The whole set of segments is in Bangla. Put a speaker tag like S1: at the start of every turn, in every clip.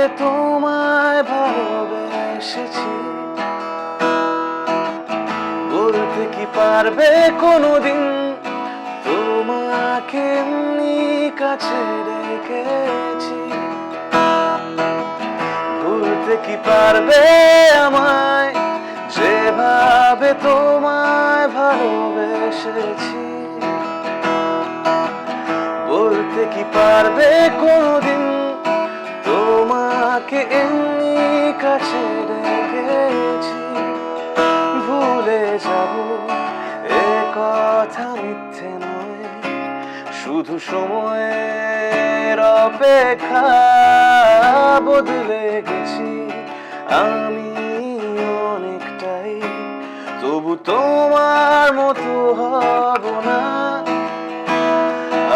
S1: যেভাবে তোমায় ভালোবেসেছি। বলতে কি পারবে কোনোদিন? তোমাকে কাছে রেখেছি। ভুলতে কি পারবে আমায়? যেভাবে তোমায় ভালোবেসেছি। বলতে কি পারবে কোনদিন? তোমাকে এমনি কাছে রেখেছি। ভুলে যাব, এ কথা মিথ্যে নয়। শুধু সময়ের অপেক্ষা বদলে গেছি। আমি অনেকটাই, তবু তোমার মতো হব না।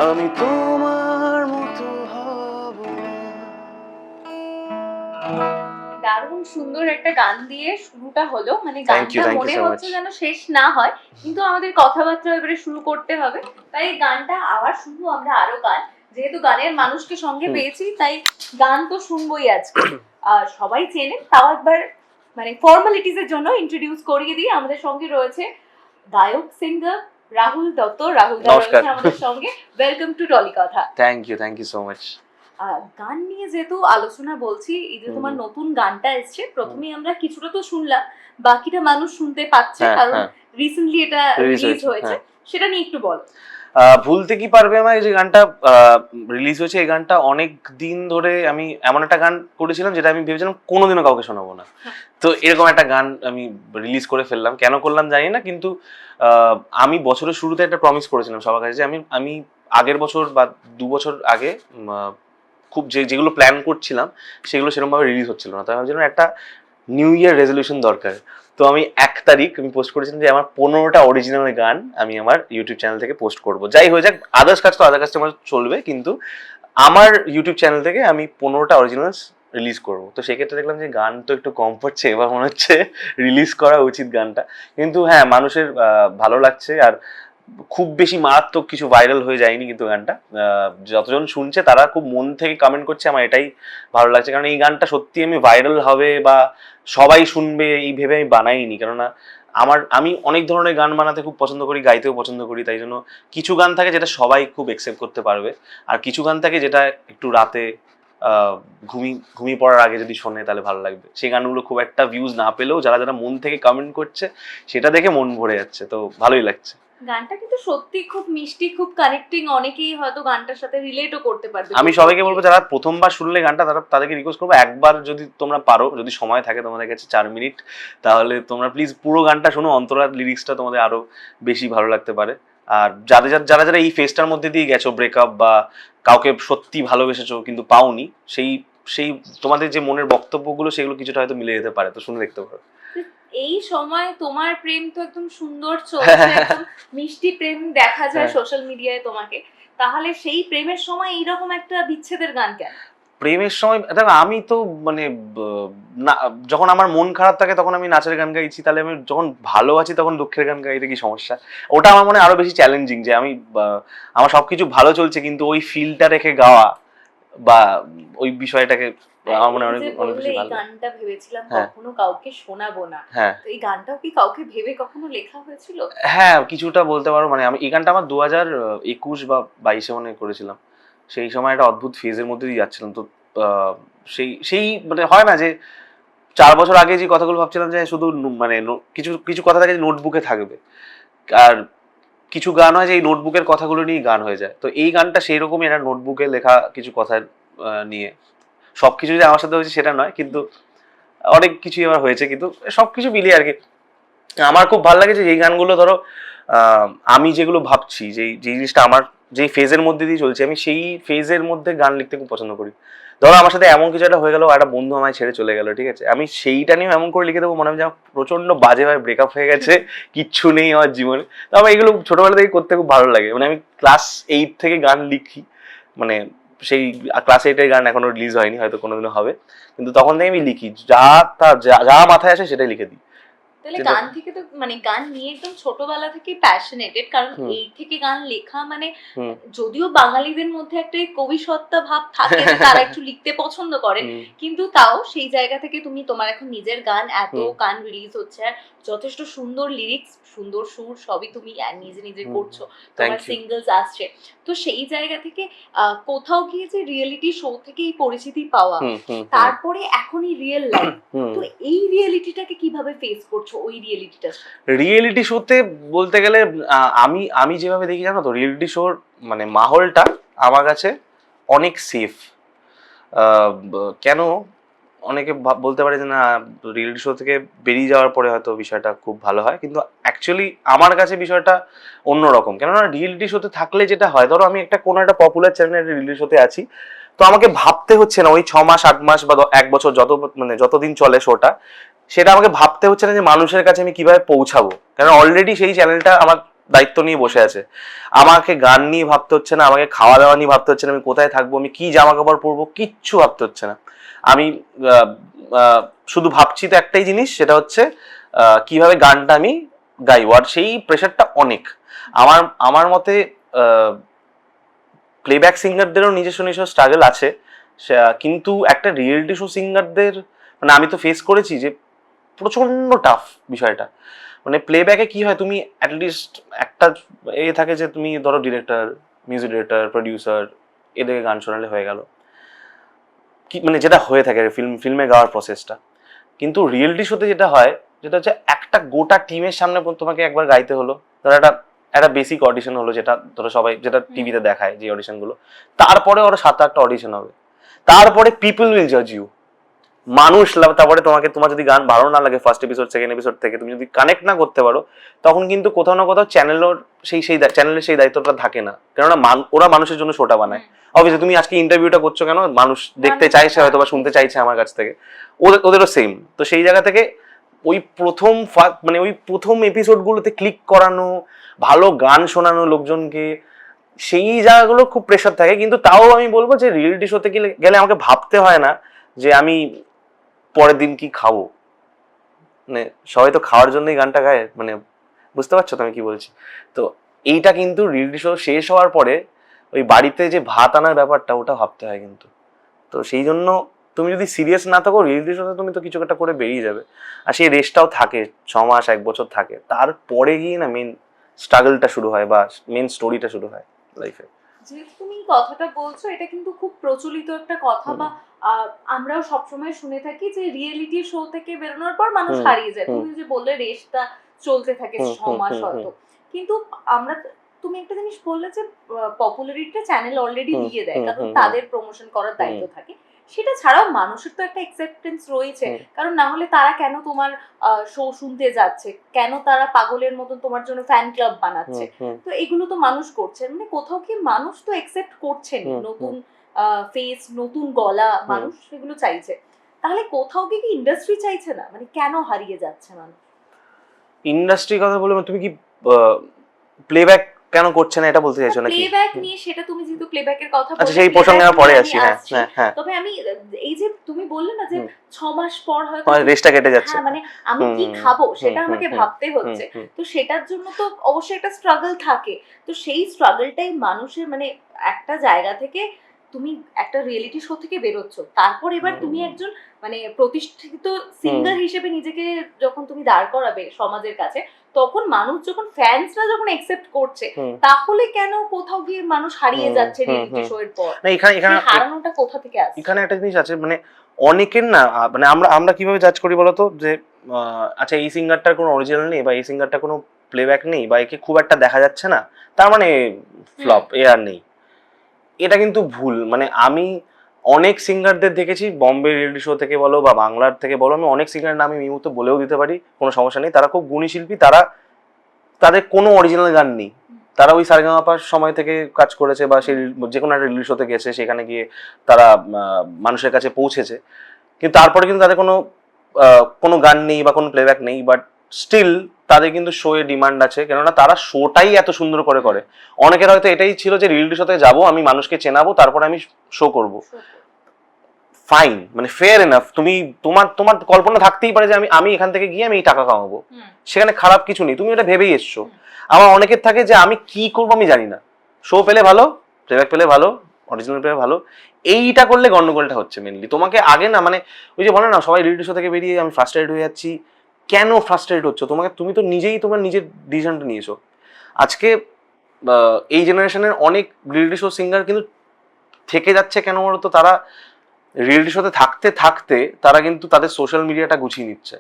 S1: আমি তোমার
S2: সুন্দর একটা গান দিয়ে শুরুটা হলো। মানে গানটা মনে হচ্ছে যেন শেষ না হয় কিন্তু আমাদের কথাবার্তা এবারে শুরু করতে হবে। তাই গানটা আবার শুনব আমরা আরও গান। যেহেতু গানের মানুষকে সঙ্গে পেয়েছি তাই গান তো শুনবোই আজকে। আর সবাই চেনে তাও একবার মানে ফর্মালিটিস এর জন্য ইন্ট্রোডিউস করিয়ে দিই আমাদের সঙ্গে রয়েছে গায়ক সিঙ্গার রাহুল দত্ত। রাহুল দা
S1: নমস্কার।
S2: রয়েছে আমাদের সঙ্গে। Welcome to Tolly Katha
S1: thank you thank you so much
S2: গান নিয়ে যেহেতু আলোচনা বলছি এই যে তোমার নতুন গানটা এসছে প্রথমে আমরা কিছুটা তো শুনলাম বাকিটা মানুষ শুনতে পাচ্ছে
S1: হ্যাঁ
S2: কারণ
S1: হ্যাঁ।
S2: রিসেন্টলি এটা রিলিজ
S1: হয়েছে, হ্যাঁ।
S2: সেটা নিয়ে একটু বল।
S1: ভুলতে কি পারবে আমার যে গানটা রিলিজ হয়েছে এই গানটা অনেক দিন ধরে আমি এমন একটা গান করেছিলাম যেটা আমি ভেবেছিলাম কোনোদিনও কাউকে শোনাবো না।
S2: হ্যাঁ।
S1: তো এরকম একটা গান আমি রিলিজ করে ফেললাম। কেন করলাম জানি না কিন্তু আহ, আমি বছরের শুরুতে একটা প্রমিস করেছিলাম সবার কাছে যে আমি আমি আগের বছর বা দু বছর আগে খুব যে, যেগুলো প্ল্যান করছিলাম, সেগুলো সেরকমভাবে রিলিজ হচ্ছিল না। তাই ভাবছিলাম একটা নিউ ইয়ার রেজলিউশন দরকার। তো আমি এক তারিখ আমি পোস্ট করেছিলাম যে, আমার পনেরোটা অরিজিনাল গান আমি আমার ইউটিউব চ্যানেল থেকে পোস্ট করব। যাই হয়ে যাক আদার্স কাজ তো আদার কাজটা আমার চলবে, কিন্তু আমার ইউটিউব চ্যানেল থেকে আমি পনেরোটা অরিজিনালস রিলিজ করব। তো সেক্ষেত্রে দেখলাম যে, গান তো একটু কম পড়ছে এবার মনে হচ্ছে রিলিজ করা উচিত গানটা। কিন্তু হ্যাঁ মানুষের ভালো লাগছে, আর খুব বেশি মারাত্মক কিছু ভাইরাল হয়ে যায়নি কিন্তু গানটা। যতজন শুনছে তারা খুব মন থেকে কমেন্ট করছে আমার এটাই ভালো লাগছে। কারণ এই গানটা সত্যি আমি ভাইরাল হবে বা সবাই শুনবে এই ভেবে আমি বানাইনি। কেননা আমার আমি অনেক ধরনের গান বানাতে খুব পছন্দ করি গাইতেও পছন্দ করি তাই জন্য কিছু গান থাকে যেটা সবাই খুব একসেপ্ট করতে পারবে। আর কিছু গান থাকে যেটা একটু রাতে আহ, ঘুমি ঘুমিয়ে পড়ার আগে যদি শোনে তাহলে ভালো লাগবে। সেই গানগুলো খুব একটা ভিউজ না পেলেও যারা যারা মন থেকে কমেন্ট করছে সেটা দেখে মন ভরে যাচ্ছে। তো ভালোই লাগছে।
S2: গানটা কিন্তু সত্যি খুব মিষ্টি, খুব কানেক্টিং অনেকেই হয়তো গানটার সাথে রিলেটও করতে পারবে।
S1: আমি সবাইকে বলব, যারা প্রথমবার শুনলে গানটা, তারা তাদেরকে রিকোয়েস্ট করব, একবার যদি তোমরা পারো, যদি সময় থাকে তোমাদের কাছে চার মিনিট, তাহলে তোমরা প্লিজ পুরো গানটা শোনো, অন্তরার লিরিক্সটা তোমাদের আরও বেশি ভালো লাগতে পারে। আর যাদের যারা- যারা এই ফেসটার মধ্যে দিয়ে গেছো ব্রেকআপ বা কাউকে সত্যি ভালোবেসেছো কিন্তু পাওনি, সেই সেই তোমাদের যে মনের বক্তব্যগুলো, সেগুলো কিছুটা হয়তো মিলে যেতে পারে, তো শুনে দেখতে পারো।
S2: এই সময় তোমার প্রেম তো একদম সুন্দর চলছে। একদম মিষ্টি প্রেম দেখা যায়। সোশ্যাল মিডিয়ায় তোমাকে তাহলে সেই প্রেমের সময় এইরকম একটা বিচ্ছেদের গান কেন
S1: প্রেমের সময় দেখো আমি তো মানে যখন আমার মন খারাপ থাকে তখন আমি নাচের গান গাইছি তাহলে আমি যখন ভালো আছি তখন দুঃখের গান গাইতে কি সমস্যা ওটা আমার মনে আরও বেশি চ্যালেঞ্জিং যে আমি আমার সবকিছু ভালো চলছে কিন্তু ওই ফিলটা রেখে গাওয়া বা ওই বিষয়টাকে আমার অনেক অনেক
S2: বললে
S1: বেশি ভালো।
S2: গানটা ভেবেছিলাম
S1: হ্যাঁ।
S2: কখনো কাউকে শোনাবো না।
S1: হ্যাঁ।
S2: তো এই গানটাও কি কাউকে ভেবে কখনো লেখা হয়েছিল?
S1: হ্যাঁ কিছুটা বলতে পারো। মানে আমি এই গানটা আমার দু হাজার একুশ বা বাইশে মনে করেছিলাম। সেই সময় একটা অদ্ভুত ফেজের মধ্যে দিয়ে যাচ্ছিলাম। তো সেই সেই মানে হয় না যে চার বছর আগে যে কথাগুলো ভাবছিলাম যে শুধু মানে কিছু কিছু কথা থাকে যে নোটবুকে থাকবে। আর কিছু গান হয় যে এই নোটবুকের কথাগুলো নিয়ে গান হয়ে যায়। তো এই গানটা সেই রকমই একটা নোটবুকে লেখা কিছু কথা নিয়ে। সব কিছু যে আমার সাথে হয়েছে সেটা নয়, কিন্তু অনেক কিছুই আমার হয়েছে, কিন্তু সব কিছু মিলিয়ে আর কি আমার খুব ভালো লাগে যে এই গানগুলো ধরো আমি যেগুলো ভাবছি যে যে জিনিসটা আমার, যেই ফেজের মধ্যে দিয়ে চলছে, আমি সেই ফেজের মধ্যে গান লিখতে খুব পছন্দ করি। ধরো আমার সাথে এমন কিছু একটা হয়ে গেল, একটা বন্ধু আমায় ছেড়ে চলে গেল, ঠিক আছে? আমি সেইটা নিয়ে এমন করে লিখে দেবো, মনে হয় যে প্রচণ্ড বাজেভাবে ব্রেকআপ হয়ে গেছে, কিচ্ছু নেই আমার জীবনে। তো আমার এগুলো ছোটবেলা থেকে করতে খুব ভালো লাগে। মানে আমি ক্লাস এইট থেকে গান লিখি মানে সেই ক্লাস এইটের গান এখনও রিলিজ হয়নি হয়তো কোনোদিনও হবে। কিন্তু তখন থেকে আমি লিখি যা তা যা যা মাথায় আসে সেটাই লিখে দিই।
S2: তাহলে গান থেকে তো মানে গান নিয়ে একদম ছোটবেলা থেকে প্যাশনেটেড কারণ এই থেকে গান লেখা মানে যদিও বাঙালিদের মধ্যে একটা কবি সত্তা ভাব থাকে তারা একটু লিখতে পছন্দ করে কিন্তু তাও সেই জায়গা থেকে তুমি তোমার এখন নিজের গান এত গান রিলিজ হচ্ছে আর যথেষ্ট সুন্দর লিরিক্স সুন্দর সুর সবই তুমি নিজে নিজে করছ তোমার. সিঙ্গলস আসছে। তো সেই জায়গা থেকে কোথাও গিয়ে যে রিয়েলিটি শো থেকে এই পরিচিতি পাওয়া তারপরে এখনই রিয়েল লাইফ। তো এই রিয়েলিটিটাকে কীভাবে ফেস করছ ওই রিয়েলিটিটা
S1: রিয়েলিটি শোতে বলতে গেলে আমি আমি যেভাবে দেখি জানো তো রিয়েলিটি শোর মানে মাহলটা আমার কাছে অনেক সেফ কেন অনেকে বলতে পারে যে, না রিয়েলিটি শো থেকে বেরিয়ে যাওয়ার পরে হয়তো বিষয়টা খুব ভালো হয়। কিন্তু অ্যাকচুয়ালি আমার কাছে বিষয়টা অন্যরকম। কেননা রিয়েলিটি শোতে থাকলে যেটা হয়, ধরো আমি একটা কোনো একটা পপুলার চ্যানেলের রিয়েলিটি শোতে আছি, তো আমাকে ভাবতে হচ্ছে না, ওই ছ মাস, আট মাস বা এক বছর যত মানে যতদিন চলে শোটা সেটা আমাকে ভাবতে হচ্ছে না যে, মানুষের কাছে আমি কীভাবে পৌঁছাবো। কারণ অলরেডি সেই চ্যানেলটা আমার দায়িত্ব নিয়ে বসে আছে। আমাকে গান নিয়ে ভাবতে হচ্ছে না, আমাকে খাওয়া দাওয়া নিয়ে ভাবতে হচ্ছে না, আমি কোথায় থাকব, আমি কি জামা কাপড় পরবো, কিচ্ছু ভাবতে হচ্ছে না। আমি শুধু ভাবছি তো একটাই জিনিস, সেটা হচ্ছে কীভাবে গানটা আমি গাইবো আর সেই প্রেশারটা অনেক। আমার আমার মতে প্লেব্যাক সিঙ্গারদেরও নিজস্ব নিজস্ব স্ট্রাগল আছে। কিন্তু একটা রিয়েলিটি শো সিঙ্গারদের মানে আমি তো ফেস করেছি যে প্রচণ্ড টাফ বিষয়টা। মানে প্লেব্যাকে কি হয়, তুমি অ্যাটলিস্ট একটা এ থাকে যে তুমি ধরো ডিরেক্টর মিউজিক ডিরেক্টর প্রডিউসার এদেরকে গান শোনালে হয়ে গেল। কি মানে যেটা হয়ে থাকে ফিল্ম ফিল্মে গাওয়ার প্রসেসটা কিন্তু রিয়েলিটি শোতে যেটা হয় যেটা হচ্ছে একটা গোটা টিমের সামনে তোমাকে একবার গাইতে হলো। ধরো একটা একটা বেসিক অডিশন হলো যেটা ধরো সবাই যেটা টিভিতে দেখায় যে অডিশনগুলো তারপরে ওরা সাত আটটা অডিশন হবে। তারপরে পিপল উইল জাজ ইউ মানুষ লাভ- তারপরে তোমাকে তোমার যদি গান ভালো না লাগে ফার্স্ট এপিসোড সেকেন্ড এপিসোড থেকে তুমি যদি কানেক্ট না করতে পারো তখন কিন্তু কোথাও না কোথাও চ্যানেলের সেই সেই চ্যানেলের সেই দায়িত্বটা থাকে না। কেননা মান- ওরা মানুষের জন্য শোটা বানায়। অবশ্যই তুমি আজকে ইন্টারভিউটা করছ কেন? মানুষ দেখতে চাইছে হয়তো বা শুনতে চাইছে। আমার কাছ থেকে। ওদের ওদেরও সেম তো সেই জায়গা থেকে ওই প্রথম মানে ওই প্রথম এপিসোডগুলোতে ক্লিক করানো ভালো গান শোনানো লোকজনকে সেই জায়গাগুলো খুব প্রেশার থাকে। কিন্তু তাও আমি বলব যে রিয়েলিটি শোতে গেলে আমাকে ভাবতে হয় না যে আমি পরের দিন কি খাব? মানে সবাই তো খাওয়ার জন্যই গানটা গায় মানে বুঝতে পারছ তো আমি কি বলছি? তো এইটা কিন্তু রিয়েলিটি শো শেষ হওয়ার পরে ওই বাড়িতে যে ভাত আনার ব্যাপারটা, ওটা ভাবতে হয় কিন্তু। তো সেই জন্য তুমি যদি সিরিয়াস না থাকো রিয়েলিটি শোতে তুমি তো কিছু একটা করে বেরিয়ে যাবে। আর সেই রেস্টটাও থাকে ছ মাস এক বছর থাকে। তারপরে গিয়ে না মেন স্ট্রাগলটা শুরু হয় বা মেন স্টোরিটা শুরু হয় লাইফে
S2: যেহেতু তুমি কথাটা বলছো এটা কিন্তু খুব প্রচলিত একটা কথা বা আমরাও সবসময় শুনে থাকি যে রিয়েলিটি শো থেকে বেরোনোর পর মানুষ হারিয়ে যায়। তুমি যে বললে রেসটা চলতে থাকে ছ মাস হয়তো। কিন্তু আমরা তুমি একটা জিনিস বললে যে পপুলারিটিটা চ্যানেল অলরেডি দিয়ে দেয়। কারণ তাদের প্রমোশন করার দায়িত্ব থাকে। সেটা ছাড়াও মানুষের তো একটা অ্যাকসেপ্টেন্স রয়েছে। কারণ না হলে তারা কেন তোমার শো শুনতে যাচ্ছে? কেন তারা পাগলের মতন তোমার জন্য ফ্যান ক্লাব বানাচ্ছে? তো এগুলো তো মানুষ করছে। মানে কোথাও কি মানুষ তো একসেপ্ট করছেন
S1: হুম,
S2: নতুন ফেস নতুন গলা মানুষ সেগুলো চাইছে। তাহলে কোথাও কি ইন্ডাস্ট্রি চাইছে না? মানে কেন হারিয়ে যাচ্ছে মানুষ?
S1: ইন্ডাস্ট্রির কথা বলে তুমি কি প্লেব্যাক কেন করছে না এটা বলতে চাইছো নাকি?
S2: প্লেব্যাক নিয়ে সেটা তুমি যেহেতু প্লেব্যাকের কথা
S1: আচ্ছা সেই প্রসঙ্গে আমরা পরে আসি হ্যাঁ হ্যাঁ হ্যাঁ।
S2: তবে আমি এই যে তুমি বললে না যে 6 মাস পর হয়তো
S1: রেস্টটা কেটে যাচ্ছে।
S2: হ্যাঁ মানে আমি কি খাব সেটা আমাকে ভাবতে হচ্ছে। তো সেটার জন্য তো অবশ্যই একটা স্ট্রাগল থাকে। তো সেই স্ট্রাগলটাই মানুষের মানে একটা জায়গা থেকে তুমি একটা রিয়েলিটি শো থেকে বেরোচ্ছ। তারপর এবার তুমি একজন মানে প্রতিষ্ঠিত সিঙ্গার হিসেবে নিজেকে যখন তুমি দাঁড় করাবে সমাজের কাছে তখন মানুষ যখন ফ্যান্সরা যখন একসেপ্ট করছে তাহলে কেন কোথাও গিয়ে মানুষ হারিয়ে যাচ্ছে রিয়েলিটি শো এর পর?
S1: না এখানে এখানে
S2: হারানোটা কোথা থেকে আসছে?
S1: এখানে একটা জিনিস আছে মানে অনেকের না মানে আমরা আমরা কীভাবে জাজ করি বলতো? যে আচ্ছা এই সিঙ্গারটার কোনো অরিজিনাল নেই বা এই সিঙ্গারটার কোনো প্লেব্যাক নেই বা একে খুব একটা দেখা যাচ্ছে না তার মানে ফ্লপ এ আর নেই। এটা কিন্তু ভুল। মানে আমি অনেক সিঙ্গারদের দেখেছি বম্বে রিয়েলিটি শো থেকে বলো বা বাংলার থেকে বলো, আমি অনেক সিঙ্গারের নাম আমি মুহূর্তে বলেও দিতে পারি, কোনো সমস্যা নেই। তারা খুব গুণী শিল্পী, তারা তাদের কোনো অরিজিনাল গান নেই। তারা ওই সারেগামাপার সময় থেকে কাজ করেছে বা সেই যে কোনো একটা রিলিজ শোতে গেছে, সেখানে গিয়ে তারা মানুষের কাছে পৌঁছেছে। কিন্তু তারপরে কিন্তু তাদের কোনো কোনো গান নেই বা কোনো প্লেব্যাক নেই বাট স্টিল তাদের কিন্তু শো এর ডিমান্ড আছে। কেননা তারা শোটাই এত সুন্দর করে করে। অনেকের হয়তো এটাই ছিল যে রিয়েলিটি শোতে যাব আমি মানুষকে চেনাবো তারপর আমি শো করব। ফাইন মানে ফেয়ার এনাফ তুমি তোমার তোমার কল্পনা থাকতেই পারে যে আমি আমি এখান থেকে গিয়ে আমি এই টাকা কামাবো। সেখানে খারাপ কিছু নেই তুমি এটা ভেবেই এসছো। আমার অনেকের থাকে যে আমি কি করব আমি জানি না। শো পেলে ভালো প্লেব্যাক পেলে ভালো অরিজিনাল পেলে ভালো এইটা করলে গন্ডগোলটা হচ্ছে মেনলি তোমাকে আগে না মানে ওই যে বলে না সবাই রিয়েলিটি শো থেকে বেরিয়ে আমি ফার্স্ট ফ্রাস্ট্রেটেড হয়ে যাচ্ছি। কেন ফ্রাস্ট্রেটেড হচ্ছে? তোমাকে তুমি তো নিজেই তোমার নিজের ডিসিশনটা নিয়েছো। আজকে এই জেনারেশনের অনেক রিয়েলিটি শো সিঙ্গার কিন্তু থেকে যাচ্ছে কেন বলতো তারা রিয়েলিটি শোতে থাকতে থাকতে তারা কিন্তু তাদের সোশ্যাল মিডিয়াটা গুছিয়ে নিচ্ছে।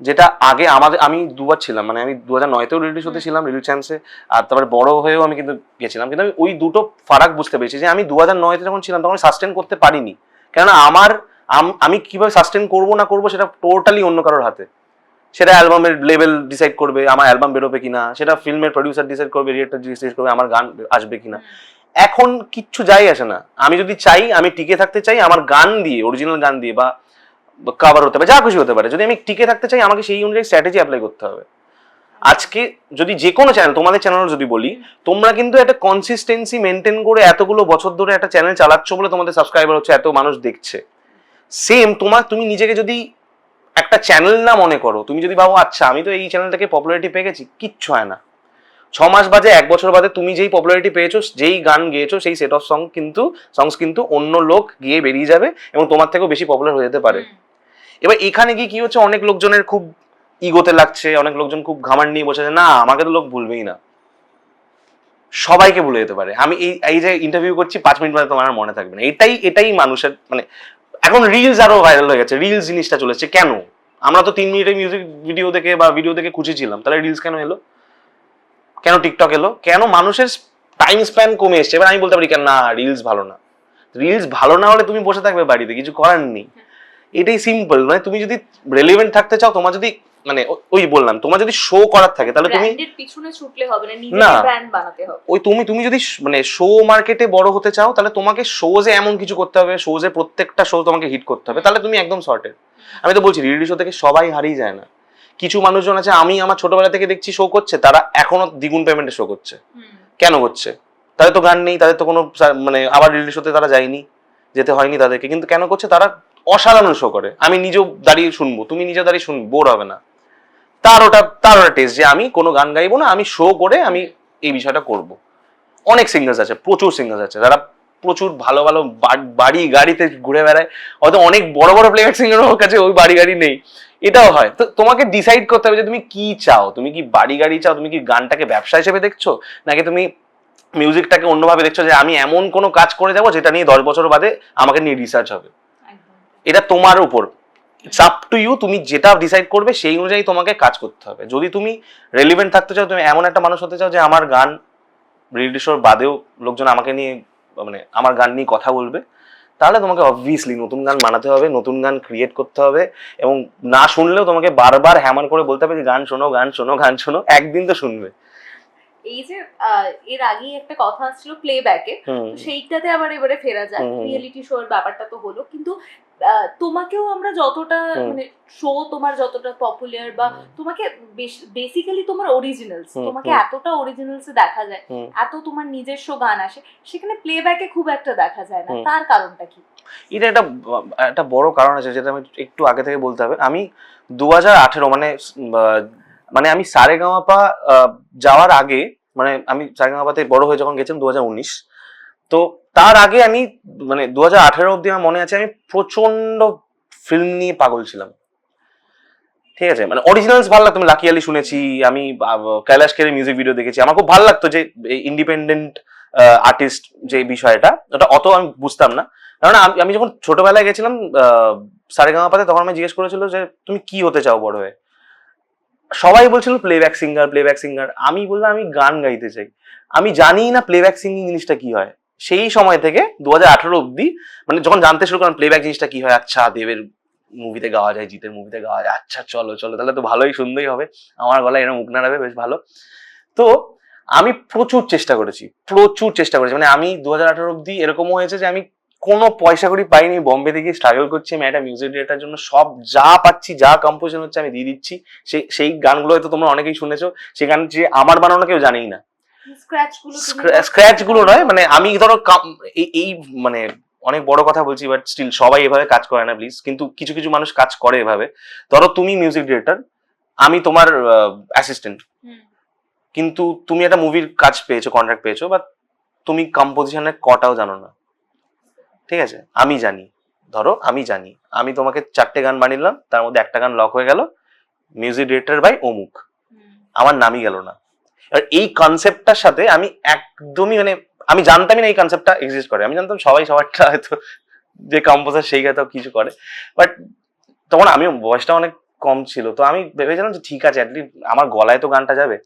S1: যেটা আগে আমাদের আমি দুবার ছিলাম মানে আমি দু হাজার নয়তেও রিয়েলিটি শোতে ছিলাম রিল চ্যান্সে আর তারপরে বড় হয়েও আমি কিন্তু গেছিলাম। কিন্তু আমি ওই দুটো ফারাক বুঝতে পেরেছি যে আমি দু হাজার নয়তে যখন ছিলাম তখন সাস্টেন করতে পারিনি। কেননা আমার আমি কীভাবে সাস্টেন করব না করব সেটা টোটালি অন্য কারোর হাতে। সেটা অ্যালবামের লেভেল ডিসাইড করবে, আমার অ্যালবাম বেরোবে কিনা, সেটা ফিল্মের প্রডিউসার ডিসাইড করবে ডিরেক্টর ডিসাইড করবে, আমার গান আসবে কিনা। এখন কিচ্ছু যাই আসে না। আমি যদি চাই, আমি টিকে থাকতে চাই, আমার গান দিয়ে অরিজিনাল গান দিয়ে বা কাভার হতে পারে, যা খুশি হতে পারে। যদি আমি টিকে থাকতে চাই, আমাকে সেই অনুযায়ী স্ট্র্যাটেজি অ্যাপ্লাই করতে হবে। আজকে যদি যে কোনো চ্যানেল তোমাদের চ্যানেল যদি বলি, তোমরা কিন্তু একটা কনসিস্টেন্সি মেনটেন করে এতগুলো বছর ধরে একটা চ্যানেল চালাচ্ছ বলে তোমাদের সাবস্ক্রাইবার হচ্ছে, এত মানুষ দেখছে। সেম তোমার, তুমি নিজেকে যদি একটা চ্যানেল না মনে করো তুমি যদি ভাবো আচ্ছা আমি তো এই চ্যানেলটাকে পপুলারিটি পেয়ে গেছি কিচ্ছু হয় না। ছ মাস বাদে এক বছর বাদে তুমি যেই পপুলারিটি পেয়েছ যেই গান গেয়েছো সেই সেট অফ সং কিন্তু সংস কিন্তু অন্য লোক গিয়ে বেরিয়ে যাবে এবং তোমার থেকেও বেশি পপুলার হয়ে যেতে পারে। এবার এখানে গিয়ে কি হচ্ছে অনেক লোকজনের খুব ইগোতে লাগছে অনেক লোকজন খুব ঘামার নিয়ে বসেছে না আমাকে তো লোক ভুলবেই না। সবাইকে ভুলে যেতে পারে। আমি এই এই যে ইন্টারভিউ করছি পাঁচ মিনিট বাদে তোমার মনে থাকবে না। এটাই এটাই মানুষের মানে এখন রিলস আরও ভাইরাল হয়ে গেছে। রিলস জিনিসটা চলেছে। কেন? আমরা তো তিন মিনিটে মিউজিক ভিডিও দেখে বা ভিডিও দেখে খুঁজেছিলাম। তাহলে রিলস কেন এলো? কেন টিকটক এলো? কেন মানুষের টাইম স্প্যান কমে এসছে? এবার আমি বলতে পারি কেন না রিলস ভালো না। রিলস ভালো না হলে তুমি বসে থাকবে বাড়িতে। কিছু করার নেই। এটাই সিম্পল মানে তুমি যদি রেলিভেন্ট থাকতে চাও, তোমার যদি মানে ওই বললাম তোমার যদি শো করার থাকে তাহলে তুমি
S2: পিছনে ছুটলে হবে না। নিজেকে ব্র্যান্ড বানাতে হবে।
S1: ওই তুমি তুমি যদি মানে শো মার্কেটে বড় হতে চাও তাহলে তোমাকে শোজে এমন কিছু করতে হবে শোজে প্রত্যেকটা শো তোমাকে হিট করতে হবে তাহলে তুমি একদম সর্টেড আমি তো বলছি রিয়েলিটি শো থেকে সবাই হারিয়ে যায় না। কিছু মানুষজন আছে আমি আমার ছোটবেলা থেকে দেখছি শো করছে তারা এখনও দ্বিগুণ পেমেন্টে শো করছে। কেন করছে তাদের তো গান নেই তাদের তো কোনো মানে আবার রিয়েলিটি শোতে তারা যায়নি যেতে হয়নি তাদেরকে কিন্তু কেন করছে? তারা অসাধারণ শো করে। আমি নিজেও দাঁড়িয়ে শুনব তুমি নিজে দাঁড়িয়ে শুনব বোর হবে না। তার ওটা তার ওটা টেস্ট যে আমি কোনো গান গাইবো না আমি শো করে আমি এই বিষয়টা করব। অনেক সিঙ্গার্স আছে প্রচুর সিঙ্গার্স আছে যারা প্রচুর ভালো ভালো বাড়ি গাড়িতে ঘুরে বেড়ায় হয়তো অনেক বড় বড় প্লেব্যাক সিঙ্গারের কাছে ওই বাড়ি গাড়ি নেই। এটাও হয়। তো তোমাকে ডিসাইড করতে হবে যে তুমি কি চাও? তুমি কি বাড়ি গাড়ি চাও? তুমি কি গানটাকে ব্যবসা হিসেবে দেখছ? নাকি তুমি মিউজিকটাকে অন্যভাবে দেখছ যে আমি এমন কোনো কাজ করে যাব যেটা নিয়ে দশ বছর বাদে আমাকে নিয়ে রিসার্চ হবে? এটা তোমার উপর। ইটস আপ টু ইউ তুমি যেটা ডিসাইড করবে সেই অনুযায়ী তোমাকে কাজ করতে হবে। যদি তুমি রেলিভেন্ট থাকতে চাও তুমি এমন একটা মানুষ হতে চাও যে আমার গান রিয়েলিটি শোর বাদেও লোকজন আমাকে নিয়ে মানে আমার গান নিয়ে কথা বলবে তাহলে তোমাকে অবভিয়াসলি নতুন গান বানাতে হবে নতুন গান ক্রিয়েট করতে হবে এবং না শুনলেও তোমাকে বারবার হ্যামার করে বলতে হবে যে গান শোনো গান শোনো গান শোনো। একদিন তো শুনবে।
S2: এই যে এর আগেই একটা কথা আসছিল প্লেব্যাকে সেইটাতে আবার এবারে ফেরা যায়। রিয়েলিটি শোর ব্যাপারটা তো হলো। কিন্তু তোমাকেও আমরা যতটা মানে শো তোমার যতটা পপুলার বা তোমাকে বেসিক্যালি তোমার অরিজিনালস তোমাকে এতটা অরিজিনালস দেখা যায় এত তোমার নিজস্ব গান আসে সেখানে প্লেব্যাকে খুব একটা দেখা যায় না তার কারণটা কি?
S1: এটা একটা একটা বড় কারণ আছে যেটা আমি একটু আগে থেকে বলতে হবে। আমি দু হাজার আঠেরো মানে মানে আমি সারে গামাপা যাওয়ার আগে মানে আমি সারে গামাপাতে বড় হয়ে যখন গেছিলাম দু হাজার উনিশ তো তার আগে আমি মানে দু হাজার আঠেরো অব্দি আমার মনে আছে, আমি প্রচণ্ড ফিল্ম নিয়ে পাগল ছিলাম। ঠিক আছে? মানে অরিজিনালস ভালো লাগতো, আমি লাকি আলি শুনেছি, আমি কৈলাশ মিউজিক ভিডিও দেখেছি। আমার খুব ভালো লাগতো যে ইন্ডিপেন্ডেন্ট আর্টিস্ট যে বিষয়টা, ওটা অত আমি বুঝতাম না। কারণ আমি আমি যখন ছোটবেলায় গেছিলাম সারেগামাপাতে তখন আমি জিজ্ঞেস করেছিল যে, তুমি কি হতে চাও বড় হয়ে? সবাই বলছিল প্লেব্যাক সিঙ্গার প্লেব্যাক সিঙ্গার আমি বললাম, আমি গান গাইতে চাই। আমি জানি না প্লেব্যাক সিঙ্গিং জিনিসটা কি হয়। সেই সময় থেকে দু হাজার আঠেরো অব্দি মানে যখন জানতে শুরু করলাম প্লেব্যাক জিনিসটা কি হয় আচ্ছা দেবের মুভিতে গাওয়া যায়, জিতের মুভিতে গাওয়া যায় আচ্ছা চলো চলো, তাহলে তো ভালোই সুন্দরই হবে। আমার গলায় এরকম মুখ নাড়াবে, বেশ ভালো। তো আমি প্রচুর চেষ্টা করেছি, প্রচুর চেষ্টা করেছি। মানে আমি দু হাজার আঠারো অব্দি এরকমও হয়েছে যে আমি কোনো পয়সা করি পাইনি, বম্বে থেকে স্ট্রাগল করছি, আমি একটা মিউজিক ডিরেক্টরের জন্য সব যা পাচ্ছি, যা কম্পোজিশন হচ্ছে আমি দিয়ে দিচ্ছি। সেই সেই গানগুলো হয়তো তোমরা অনেকেই শুনেছো সেই গান যে আমার বানানো কেউ জানেই না। স্ক্র্যাচগুলো নয় মানে আমি ধরো এই মানে অনেক বড় কথা বলছি বাট স্টিল সবাই এভাবে কাজ করে না প্লিজ কিন্তু কিছু কিছু মানুষ কাজ করে এভাবে। ধরো তুমি মিউজিক ডিরেক্টর আমি তোমার অ্যাসিস্ট্যান্ট কিন্তু তুমি একটা মুভির কাজ পেয়েছ কন্ট্রাক্ট পেয়েছ বা তুমি কম্পোজিশনের কটাও জানো না। ঠিক আছে? আমি জানি। ধরো আমি জানি। আমি তোমাকে চারটে গান বানিলাম তার মধ্যে একটা গান লক হয়ে গেল মিউজিক ডিরেক্টর বাই অমুক। আমার নামই গেল না। এবার এই কনসেপ্টটার সাথে আমি একদমই মানে আমি জানতামই না এই কনসেপ্টটা এক্সিস্ট করে। আমি জানতাম সবাই সবারটা হয়তো যে কম্পোজার সেই হয়তো কিছু করে। বাট তখন আমিও বয়সটা অনেক কম ছিল। তো আমি ভেবেছিলাম যে ঠিক আছে অ্যাটলিস্ট আমার গলায় তো গানটা যাবে।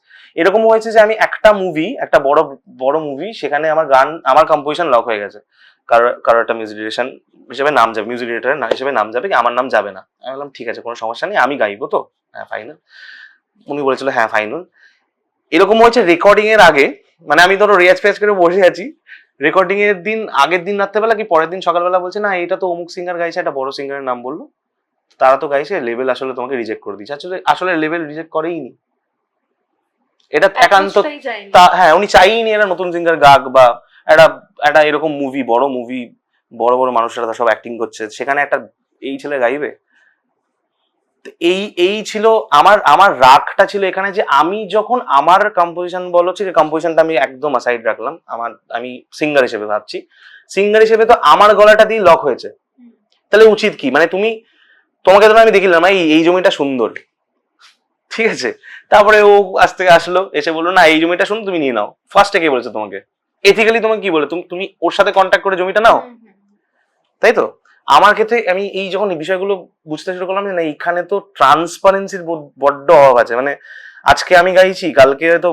S1: এরকম হয়েছে যে আমি একটা মুভি একটা বড় বড় মুভি সেখানে আমার গান, আমার কম্পোজিশন লক হয়ে গেছে। কারও কারও একটা মিউজিক ডিরেকশন হিসেবে নাম যাবে মিউজিক ডিরেক্টরের হিসেবে নাম যাবে কি, আমার নাম যাবে না। আমি বললাম, ঠিক আছে, কোনো সমস্যা নেই, আমি গাইবো তো। হ্যাঁ ফাইনাল উনি বলেছিল হ্যাঁ ফাইনাল এরকম হয়েছে রেকর্ডিং এর আগে মানে আমি ধরো রিয়াজ ফেয়াজ করে বসে আছি রেকর্ডিং এর দিন আগের দিন রাত্রেবেলা কি পরের দিন সকালবেলা বলছে না এটা তো অমুক সিঙ্গার গাইছে একটা বড় সিঙ্গারের নাম বলল। তারা তো গাইছে লেভেল আসলে তোমাকে রিজেক্ট করে দিচ্ছে আসলে আসলে লেভেল রিজেক্ট করেই নি এটা একান্ত তা হ্যাঁ উনি চাইনি একটা নতুন সিঙ্গার গাক বা একটা একটা এরকম মুভি বড় মুভি বড় বড় মানুষরা সব অ্যাক্টিং করছে। সেখানে একটা এই ছেলে গাইবে? এই এই ছিল আমার আমার রাগটা ছিল এখানে যে আমি যখন আমার কম্পোজিশন বলো ঠিক কম্পোজিশনটা আমি একদম সাইড রাখলাম আমার আমি সিঙ্গার হিসেবে ভাবছি। সিঙ্গার হিসেবে তো আমার গলাটা দিয়ে লক হয়েছে। তাহলে উচিত কি? মানে তুমি তোমাকে ধরো আমি দেখিলাম এই এই জমিটা সুন্দর। ঠিক আছে? তারপরে ও আজ থেকে আসলো এসে বলল না এই জমিটা সুন্দর তুমি নিয়ে নাও। ফার্স্টে কে বলেছে তোমাকে? এথিক্যালি তোমাকে কি বলে? তুমি তুমি ওর সাথে কন্ট্যাক্ট করে জমিটা নাও। তাই তো? আমার ক্ষেত্রে আমি এই যখন এই বিষয়গুলো বুঝতে শুরু করলাম যে না, এইখানে তো ট্রান্সপারেন্সির বড্ড অভাব আছে। মানে আজকে আমি গাইছি, কালকে তো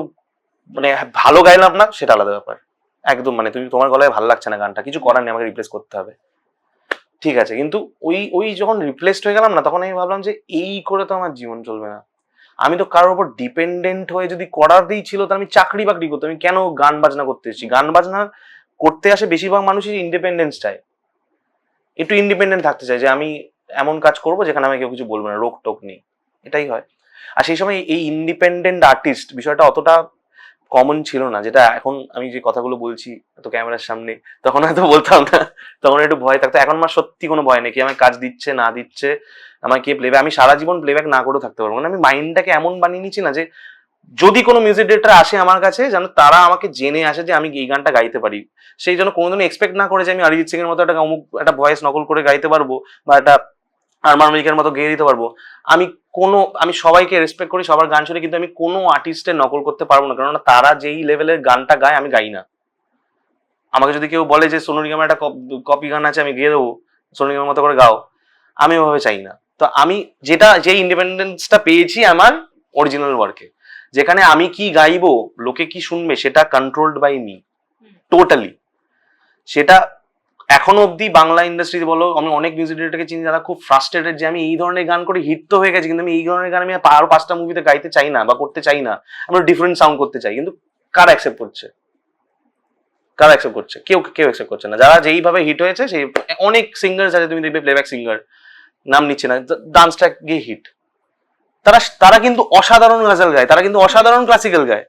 S1: মানে ভালো গাইলাম না, সেটা আলাদা ব্যাপার। একদম মানে তুমি তোমার গলায় ভালো লাগছে না গানটা, কিছু করার নেই, আমাকে রিপ্লেস করতে হবে। ঠিক আছে, কিন্তু ওই ওই যখন রিপ্লেসড হয়ে গেলাম না, তখন আমি ভাবলাম যে এই করে তো আমার জীবন চলবে না। আমি তো কারোর উপর ডিপেন্ডেন্ট হয়ে যদি করার দিই ছিল তো আমি চাকরি বাকরি করতাম। আমি কেন গান বাজনা করতে এসেছি? গান বাজনা করতে আসে বেশিরভাগ মানুষই ইন্ডিপেন্ডেন্স চায় একটু ইন্ডিপেন্ডেন্ট থাকতে চাই যে আমি এমন কাজ করব যেখানে আমি কেউ কিছু বলব না, রোক টোক নেই। এটাই হয়। আর সেই সময় এই ইন্ডিপেন্ডেন্ট আর্টিস্ট বিষয়টা অতটা কমন ছিল না, যেটা এখন আমি যে কথাগুলো বলছি তো ক্যামেরার সামনে, তখন হয়তো বলতাম না, তখন একটু ভয় থাকতো। এখন আমার সত্যি কোনো ভয় নেই কি আমার কাজ দিচ্ছে, না দিচ্ছে, আমায় কে প্লেব্যাক আমি সারা জীবন প্লেব্যাক না করেও থাকতে পারব মানে আমি মাইন্ডটাকে এমন বানিয়ে নিচ্ছি না যে যদি কোনো মিউজিক ডিরেক্টর আসে আমার কাছে, যেন তারা আমাকে জেনে আসে যে আমি এই গানটা গাইতে পারি। সেই জন্য কোনোদিনও এক্সপেক্ট না করে যে আমি অরিজিৎ সিং এর মতো একটা অমুক একটা ভয়েস নকল করে গাইতে পারব বা একটা আরমান মালিকের মতো গেয়ে দিতে পারব। আমি কোনো, আমি সবাইকে রেসপেক্ট করি, সবার গান শুনি, কিন্তু আমি কোনো আর্টিস্টের নকল করতে পারব না। কেননা তারা যেই লেভেলের গানটা গায়, আমি গাই না। আমাকে যদি কেউ বলে যে, সোনু নিগমের একটা কপি গান আছে, আমি গিয়ে দেবো। সোনু নিগমের মতো করে গাও। আমি ওভাবে চাই না। তো আমি যেটা যে ইন্ডিপেন্ডেন্সটা পেয়েছি আমার অরিজিনাল ওয়ার্কে যেখানে আমি কি গাইবো লোকে কি শুনবে সেটা কন্ট্রোলড বাই মি টোটালি সেটা এখনও অবধি বাংলা ইন্ডাস্ট্রি বলো আমি অনেক মিউজিক ডিরেক্টরকে চিনি যারা খুব ফ্রাস্ট্রেটেড যে আমি এই ধরনের গান করে হিট তো হয়ে গেছে কিন্তু আমি এই ধরনের গান আমি আর আরও পাঁচটা মুভিতে গাইতে চাই না বা করতে চাই না। আমরা ডিফারেন্ট সাউন্ড করতে চাই কিন্তু কারা অ্যাকসেপ্ট করছে? কারা অ্যাকসেপ্ট করছে? কেউ কেউ অ্যাকসেপ্ট করছে না। যারা যেইভাবে হিট হয়েছে সেই অনেক সিঙ্গার আছে তুমি দেখবে প্লেব্যাক সিঙ্গার নাম নিচ্ছে না ডান্স ট্র্যাক গিয়ে হিট তারা তারা কিন্তু অসাধারণ গাজাল গায় তারা কিন্তু অসাধারণ ক্লাসিক্যাল গায়।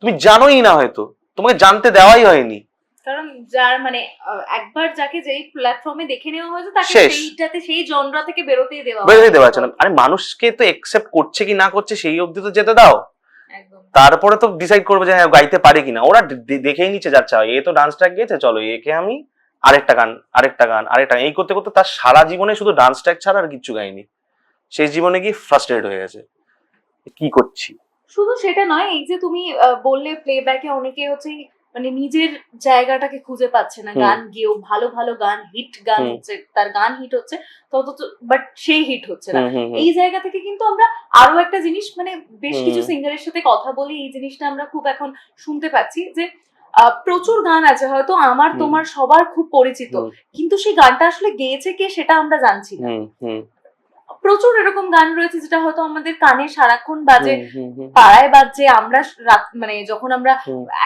S1: তুমি জানোই না হয়তো তোমাকে জানতে দেওয়াই হয়নি।
S2: কারণ যার মানে একবার যাকে যেই প্ল্যাটফর্মে দেখে নেওয়া হয়েছে তাকে সেইটাতে সেই জনরা থেকে বেরোতেই দেওয়া
S1: বেরোতে
S2: হয়নি।
S1: দেওয়া যাচ্ছে না। আরে মানুষকে তো একসেপ্ট করছে কি না করছে সেই অবধি তো যেতে দাও। তারপরে তো ডিসাইড করবে যে হ্যাঁ গাইতে পারে কিনা। ওরা দেখেই নিচ্ছে যাচ্ছে এ তো ডান্স ট্র্যাক গেয়েছে চলো একে আমি আরেকটা গান আরেকটা গান আরেকটা গান। এই করতে করতে তার সারা জীবনে শুধু ডান্স ট্র্যাক ছাড়া আর কিচ্ছু গায়নি শেষ জীবনে গিয়ে ফ্রাস্ট্রেট হয়ে গেছে। কি করছি?
S2: শুধু সেটা নয় এই যে তুমি বললে প্লেব্যাকে অনেকে হচ্ছে মানে নিজের জায়গাটাকে খুঁজে পাচ্ছে না। গান গেয়েও ভালো ভালো গান হিট গান হচ্ছে তার গান হিট হচ্ছে তত বাট সেই হিট হচ্ছে না। এই জায়গা থেকে কিন্তু আমরা আরও একটা জিনিস মানে বেশ কিছু সিঙ্গারের সাথে কথা বলে এই জিনিসটা আমরা খুব এখন শুনতে পাচ্ছি যে আহ, প্রচুর গান আছে হয়তো আমার তোমার সবার খুব পরিচিত। কিন্তু সেই গানটা আসলে গেয়েছে কে সেটা আমরা জানছি না। প্রচুর এরকম গান রয়েছে যেটা হয়তো আমাদের কানে সারাক্ষণ বাজে। পাড়ায় বাজছে আমরা রাত মানে যখন আমরা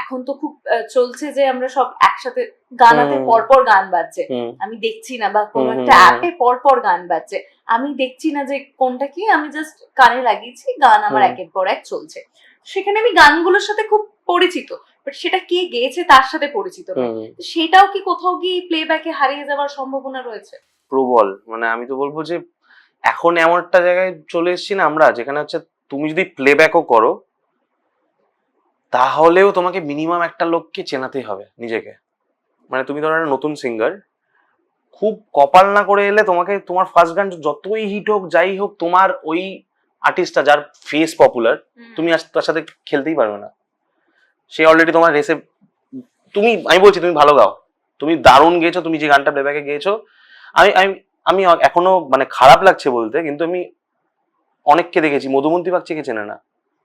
S2: এখন তো খুব আহ, চলছে যে আমরা সব একসাথে গানাতে। পরপর গান বাজছে। আমি দেখছি না বা কোনো একটা অ্যাপে পরপর গান বাজছে। আমি দেখছি না যে কোনটা কি আমি জাস্ট কানে লাগিয়েছি গান আমার। একের পর এক চলছে। সেখানে আমি গানগুলোর সাথে খুব পরিচিত বাট সেটা কে গেয়েছে তার সাথে পরিচিত সেটাও কি কোথাও গিয়ে প্লেব্যাকে হারিয়ে যাওয়ার সম্ভাবনা রয়েছে?
S1: প্রবল মানে আমি তো বলব যে এখন এমন একটা জায়গায় চলে এসেছি না আমরা যেখানে হচ্ছে তুমি যদি প্লেব্যাকও করো তাহলেও তোমাকে মিনিমাম একটা লোককে চেনাতেই হবে নিজেকে। মানে তুমি ধরো একটা নতুন সিঙ্গার খুব কপাল না করে এলে তোমাকে তোমার ফার্স্ট গান যতই হিট হোক যাই হোক তোমার ওই আর্টিস্টটা যার ফেস পপুলার তুমি তার সাথে খেলতেই পারবে না। সে অলরেডি তোমার রেসে তুমি আমি বলছি তুমি ভালো গাও। তুমি দারুণ গেয়েছো তুমি যে গানটা প্লেব্যাকে গেয়েছো আমি আমি আমি এখনও মানে খারাপ লাগছে বলতে, কিন্তু আমি অনেককে দেখেছি। মধুমন্তী বাগচিকে চেনে না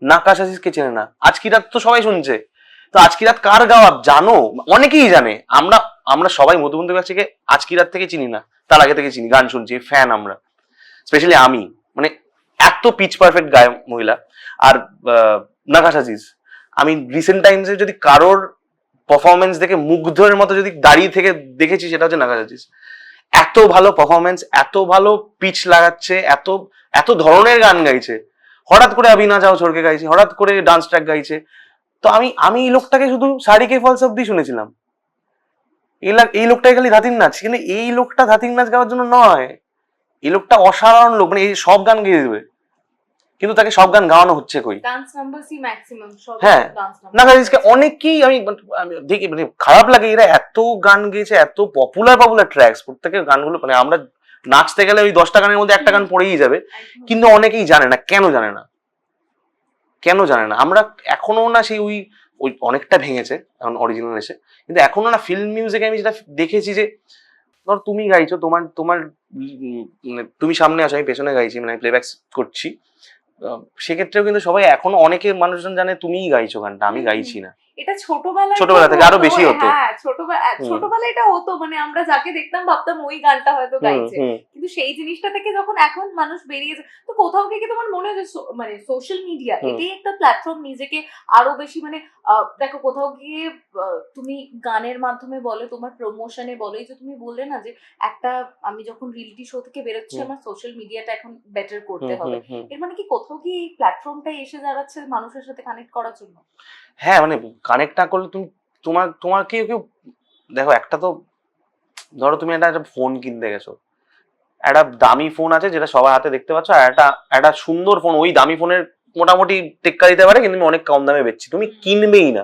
S1: নাকাশ আজিজকে চেনে না। আজকি রাত তো সবাই শুনছে। তো আজকি রাত কার গাওয়া? জানো? অনেকেই জানে। আমরা আমরা সবাই মধুমন্তী বাগচিকে আজকি রাত থেকে চিনি না। তার আগে থেকে চিনি, গান শুনছি ফ্যান আমরা। স্পেশালি আমি। মানে এত পিচ পারফেক্ট গায়ক মহিলা। আর নাকাশ আজিজ আমি রিসেন্ট টাইমসে যদি কারোর পারফরমেন্স দেখে মুগ্ধের মতো যদি দাঁড়িয়ে থেকে দেখেছি, সেটা হচ্ছে নাকাশ এত ভালো পারফরমেন্স এত ভালো পিচ লাগাচ্ছে, এত এত ধরনের গান গাইছে। হঠাৎ করে আবি না যাও ছড়কে গাইছে, হঠাৎ করে ডান্স ট্র্যাক গাইছে। তো আমি আমি এই লোকটাকে শুধু শাড়িকে ফলস অব্দি শুনেছিলাম। এই লোকটাই খালি ধাতির নাচ, কিন্তু এই লোকটা ধাতির নাচ গাওয়ার জন্য নয়। এই লোকটা অসাধারণ লোক মানে এই সব গান গিয়ে দেবে। কিন্তু তাকে সব গান গাওয়ানো হচ্ছে কই?
S2: ডান্স নাম্বার সি ম্যাক্সিমাম সব
S1: হ্যাঁ, না গাইজকে অনেকেই আমি দেখি মানে খারাপ লাগে এরা এত গান গেয়েছে এত পপুলার পপুলার ট্র্যাকস প্রত্যেকের গানগুলো মানে আমরা নাচতে গেলে ওই দশটা গানের মধ্যে একটা গান পড়েই যাবে কিন্তু অনেকেই জানে না কেন জানে না? কেন জানে না? আমরা এখনও না সেই ওই ওই অনেকটা ভেঙেছে এখন অরিজিনাল এসে কিন্তু এখনও না ফিল্ম মিউজিকে আমি যেটা দেখেছি যে ধর তুমি গাইছো তোমার তোমার মানে তুমি সামনে আছো আমি পেছনে গাইছি মানে প্লেব্যাক করছি সেক্ষেত্রেও কিন্তু সবাই এখন অনেকে মানুষজন জানে তুমিই গাইছো গানটা আমি গাইছি না।
S2: এটা ছোটবেলায়
S1: ছোটবেলা থেকে
S2: আরও
S1: বেশি হতো।
S2: হ্যাঁ ছোটবেলা। ছোটবেলায় এটা হতো মানে আমরা যাকে দেখতাম ভাবতাম ওই গানটা হয়তো গাইছে কিন্তু সেই জিনিসটা থেকে যখন এখন মানুষ বেরিয়ে যায় তো কোথাও গিয়ে কি তোমার মনে হয় মানে সোশ্যাল মিডিয়া এটাই একটা প্ল্যাটফর্ম নিজেকে আরও বেশি মানে দেখো কোথাও গিয়ে তুমি গানের মাধ্যমে বলো তোমার প্রমোশনে বলো এই যে তুমি বললে না যে একটা আমি যখন রিয়েলিটি শো থেকে বেরোচ্ছি আমার সোশ্যাল মিডিয়াটা এখন বেটার করতে হবে। এর মানে কি কোথাও কি এই প্ল্যাটফর্মটাই এসে দাঁড়াচ্ছে মানুষের সাথে কানেক্ট করার জন্য
S1: হ্যাঁ মানে কানেক্ট না করলে তুমি, তোমার তোমার কেউ কেউ দেখো একটা তো, ধরো তুমি একটা একটা ফোন কিনতে গেছো। একটা দামি ফোন আছে যেটা সবার হাতে দেখতে পাচ্ছ, আর একটা একটা সুন্দর ফোন ওই দামি ফোনের মোটামুটি টেক্কা দিতে পারে, কিন্তু অনেক কম দামে বেচছি। তুমি কিনবেই না।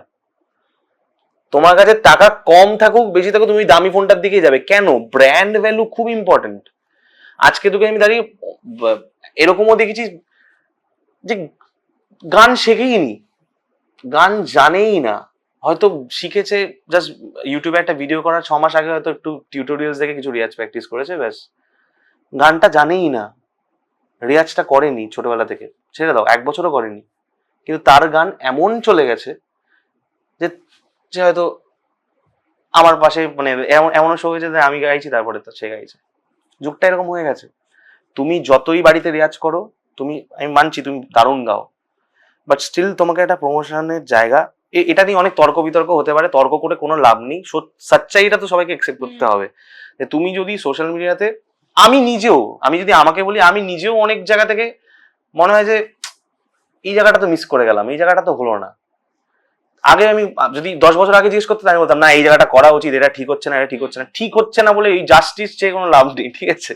S1: তোমার কাছে টাকা কম থাকুক, বেশি থাকুক, তুমি দামি ফোনটার দিকেই যাবে। কেন? ব্র্যান্ড ভ্যালু খুব ইম্পর্টেন্ট আজকে তোকে আমি দাঁড়িয়ে, এরকমও দেখেছি যে, গান শেখেইনি গান জানেই না। হয়তো শিখেছে জাস্ট ইউটিউবে একটা ভিডিও করার ছ মাস আগে হয়তো একটু টিউটোরিয়ালস দেখে কিছু রিয়াজ প্র্যাকটিস করেছে, ব্যাস। গানটা জানেই না। রিয়াজটা করেনি ছোটবেলা থেকে। ছেড়ে দাও, এক বছরও করেনি। কিন্তু তার গান এমন চলে গেছে যে যে হয়তো আমার পাশে মানে এমন, এমনও শো হয়েছে যে আমি গাইছি, তারপরে তো সে গাইছে। যুগটা এরকম হয়ে গেছে। তুমি যতই বাড়িতে রিয়াজ করো, তুমি, আমি মানছি তুমি দারুণ গাও। বাট স্টিল তোমাকে একটা প্রমোশনের জায়গা এ- এটা নিয়ে অনেক তর্ক বিতর্ক হতে পারে তর্ক করে কোনো লাভ নেই। সচ্চাইটা তো সবাইকে একসেপ্ট করতে হবে। যে তুমি যদি সোশ্যাল মিডিয়াতে আমি নিজেও আমি যদি আমাকে বলি আমি নিজেও অনেক জায়গা থেকে মনে হয় যে এই জায়গাটা তো মিস করে গেলাম এই জায়গাটা তো হলো না। আগে আমি যদি দশ বছর আগে জিজ্ঞেস করতে আমি বলতাম না এই জায়গাটা করা উচিত এটা ঠিক হচ্ছে না এটা ঠিক হচ্ছে না। ঠিক হচ্ছে না বলে এই জাস্টিস চেয়ে কোনো লাভ নেই ঠিক আছে?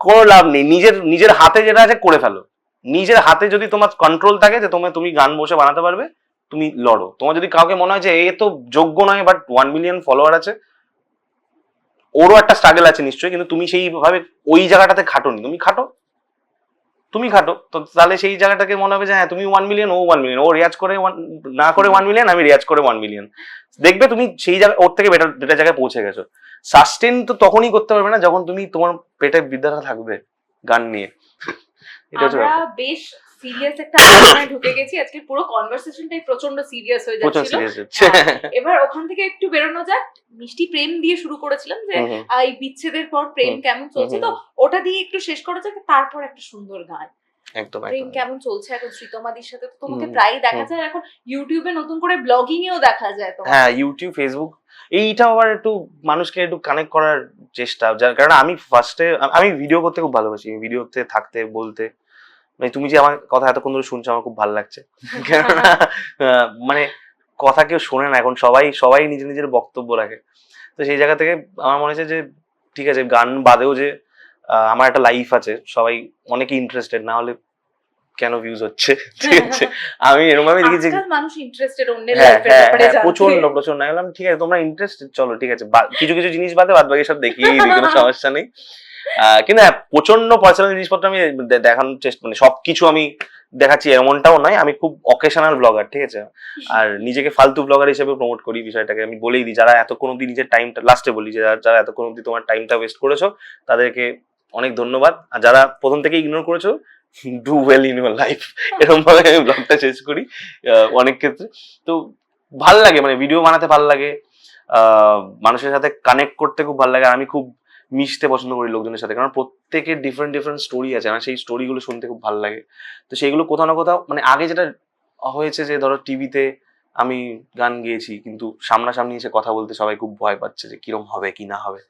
S1: কোনো লাভ নেই। নিজের নিজের হাতে যেটা আছে করে ফেলো। নিজের হাতে যদি তোমার কন্ট্রোল থাকে যে তোমার তুমি গান বসে বানাতে পারবে, তুমি লড়ো। তোমার যদি কাউকে মনে হয় যে এ তো যোগ্য নয় বাট ওয়ান মিলিয়ন ফলোয়ার আছে, ওরও একটা স্ট্রাগল আছে নিশ্চয়ই, কিন্তু তুমি সেইভাবে ওই জায়গাটাতে খাটোনি। তুমি খাটো। তুমি খাটো। তো তাহলে সেই জায়গাটাকে মনে হবে যে হ্যাঁ তুমি ওয়ান মিলিয়ন ও ওয়ান মিলিয়ন ও রিয়াজ করে না করে ওয়ান মিলিয়ন আমি রিয়াজ করে ওয়ান মিলিয়ন দেখবে তুমি সেই জায়গা, ওর থেকে বেটার বেটার জায়গায় পৌঁছে গেছো। সাস্টেন তো তখনই করতে পারবে না যখন তুমি তোমার পেটে বিদ্যাটা থাকবে গান নিয়ে।
S2: আমরা বেশ সিরিয়াস একটা আলোচনায় ঢুকে গেছি। আজকে পুরো কনভারসেশনটাই প্রচণ্ড সিরিয়াস হয়ে যাচ্ছিল। এবার ওখান থেকে একটু বেরোনো যাক। মিষ্টি প্রেম দিয়ে শুরু করেছিলাম যে এই বিচ্ছেদের পর প্রেম কেমন চলছে। তো ওটা দিয়ে একটু শেষ করা যাক। তারপর একটা সুন্দর গান।
S1: একদম
S2: প্রেম কেমন চলছে এখন শ্রীতমাদির সাথে? তো তোমাকে
S1: হুম,
S2: প্রায় দেখা যায় এখন ইউটিউবে নতুন করে ব্লগিং এও দেখা যায় তোমার।
S1: হ্যাঁ ইউটিউব ফেসবুক এইটা আবার একটু মানুষকে একটু কানেক্ট করার চেষ্টা। যার কারণ আমি ফার্স্টে আমি ভিডিও করতে খুব ভালোবাসি। ভিডিওতে থাকতে বলতে। মানে তুমি যে আমার কথা এতক্ষণ ধরে শুনছো আমার খুব ভালো লাগছে। কেননা মানে কথা কেউ শোনে না। এখন সবাই সবাই নিজের নিজের বক্তব্য রাখে। তো সেই জায়গা থেকে আমার মনে হচ্ছে যে ঠিক আছে গান বাদেও যে আমার একটা লাইফ আছে সবাই অনেকে ইন্টারেস্টেড না হলে কেন ভিউজ হচ্ছে? ঠিক আছে? আমি এরকম ভাবে দেখি যে
S2: মানুষ ইন্টারেস্টেড অন্যের
S1: হ্যাঁ
S2: লাইফের ব্যাপারে
S1: হ্যাঁ
S2: জানতে।
S1: প্রচণ্ড প্রচণ্ড আমি বললাম ঠিক আছে তোমরা ইন্টারেস্টেড চলো ঠিক আছে। কিছু কিছু জিনিস বাদে বাদ বাকি সব দেখিয়েই দিই কোনো সমস্যা নেই। কিন্তু হ্যাঁ প্রচণ্ড পার্সোনাল জিনিসপত্র আমি দেখানোর চেষ্টা মানে সবকিছু আমি দেখাচ্ছি এমনটাও নয়। আমি খুব অকেশনাল ব্লগার ঠিক আছে? আর নিজেকে ফালতু ব্লগার হিসেবে প্রমোট করি বিষয়টাকে। আমি বলেই দিই যারা এতক্ষণ অব্দি নিজের টাইমটা লাস্টে বলি যে যারা- যারা এতক্ষণ অব্দি তোমার টাইমটা ওয়েস্ট করেছ তাদেরকে অনেক ধন্যবাদ। আর যারা প্রথম থেকে ইগনোর করেছ do well in your life এরকম ভাবে আমি ব্লগটা শেষ করি অনেক ক্ষেত্রে। তো ভালো লাগে মানে ভিডিও বানাতে ভালো লাগে মানুষের সাথে কানেক্ট করতে খুব ভালো লাগে। আর আমি খুব মিশতে পছন্দ করি লোকজনের সাথে, কারণ প্রত্যেকের ডিফারেন্ট ডিফারেন্ট স্টোরি আছে। আমার সেই স্টোরিগুলো শুনতে খুব ভালো লাগে। তো সেইগুলো কোথাও না কোথাও মানে আগে যেটা হয়েছে যে, ধরো টিভিতে আমি গান গেয়েছি, কিন্তু সামনাসামনি এসে কথা বলতে সবাই খুব ভয় পাচ্ছে যে, কিরম হবে, কি না হবে।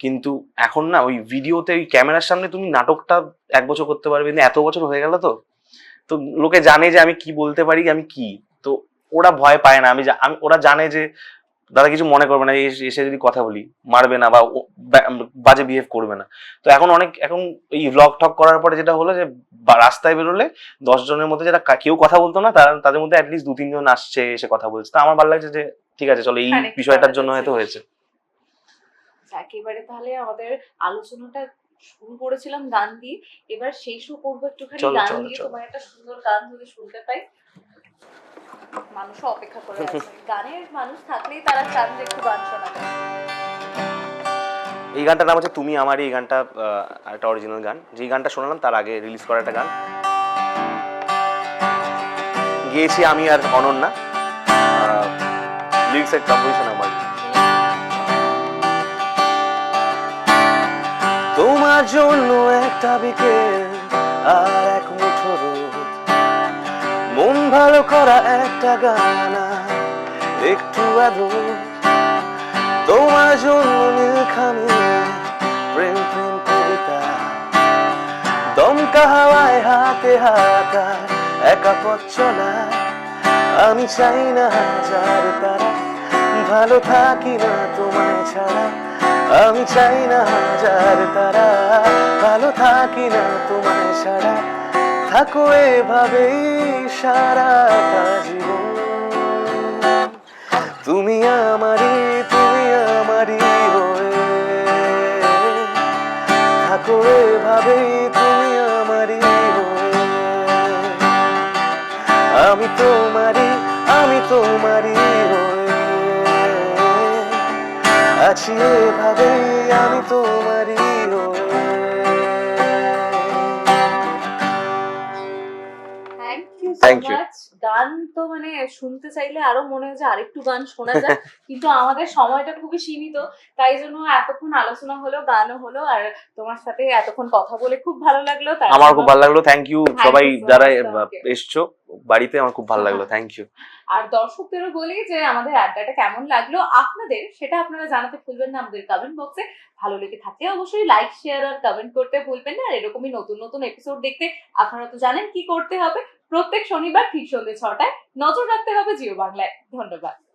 S1: কিন্তু এখন না ওই ভিডিওতে ওই ক্যামেরার সামনে তুমি নাটকটা এক বছর করতে পারবে কিন্তু এত বছর হয়ে গেল তো। তো লোকে জানে যে আমি কি বলতে পারি আমি কি? তো ওরা ভয় পায় না আমি আমি ওরা জানে যে দাদা কিছু মনে করবে না এসে যদি কথা বলি মারবে না বা বাজে বিহেভ করবে না। তো এখন অনেক এখন এই ভ্লগ টক করার পরে যেটা হলো যে রাস্তায় বেরোলে দশ জনের মধ্যে যেটা কেউ কথা বলতো না তারা তাদের মধ্যে অ্যাটলিস্ট দু তিনজন আসছে এসে কথা বলছে। তো আমার ভালো লাগছে যে ঠিক আছে চলো এই বিষয়টার জন্য হয়তো হয়েছে।
S2: একেবারে তাহলে আমাদের আলোচনাটা শুরু করেছিলাম গান দিয়ে। এবার শেষও করব একটুখানি গান দিয়ে। তোমার একটা সুন্দর গান যদি শুনতে পাই। মানুষও অপেক্ষা করে আছে। গানের মানুষ থাকলেই তারা চান যে একটু গান শোনা যায়।
S1: এই গানটার নাম হচ্ছে তুমি আমারই। এই গানটা একটা অরিজিনাল গান। যেই গানটা শোনালাম তার আগে রিলিজ করা একটা গান। গিয়েছি আমি আর অনন্যা। লিরিক্স এর কম্পোজিশন তোমার জন্য একটা বিকেল আর এক মুঠো রোদ। মন ভালো করা একটা গান একটু আদর। তোমার জন্য নীলখানি, প্রেম প্রেম, কবিতা। দমকা হাওয়ায় হাতে হাতা একা পথ চলা। আমি চাই না হাজার তারা। ভালো থাকি না তোমায় ছাড়া। আমি চাই না হাজার তারা। ভালো থাকি না তোমায় সারা থাকো এভাবেই সারাটা জীবন। তুমি আমারই তুমি আমারই হয়ে। থাকো এভাবেই তুমি আমারই হয়ে। আমি তোমারই আছি এভাবেই আমি তোমারই
S2: থ্যাংক ইউ গান তো মানে শুনতে চাইলে আরও মনে হয় যে আরেকটু গান শোনা যায়। কিন্তু আমাদের সময়টা খুবই সীমিত তাই জন্য এতক্ষণ আলোচনা হলো গানও হলো আর তোমার সাথে এতক্ষণ কথা বলে খুব ভালো লাগল
S1: আমার খুব ভালো লাগল। থ্যাংক ইউ সবাই যারা এসছো বাড়িতে আমার খুব ভালো লাগল। থ্যাংক ইউ
S2: আর দর্শকদেরও বলি যে আমাদের আড্ডাটা কেমন লাগল আপনাদের সেটা আপনারা জানাতে ভুলবেন না আমাদের কমেন্ট বক্সে ভালো লেগে থাকলে অবশ্যই লাইক শেয়ার আর কমেন্ট করতে ভুলবেন না। আর এরকমই নতুন নতুন এপিসোড দেখতে আপনারা তো জানেন কি করতে হবে। প্রত্যেক শনিবার ঠিক সন্ধ্যে ছটায় নজর রাখতে হবে জিও বাংলায়। ধন্যবাদ।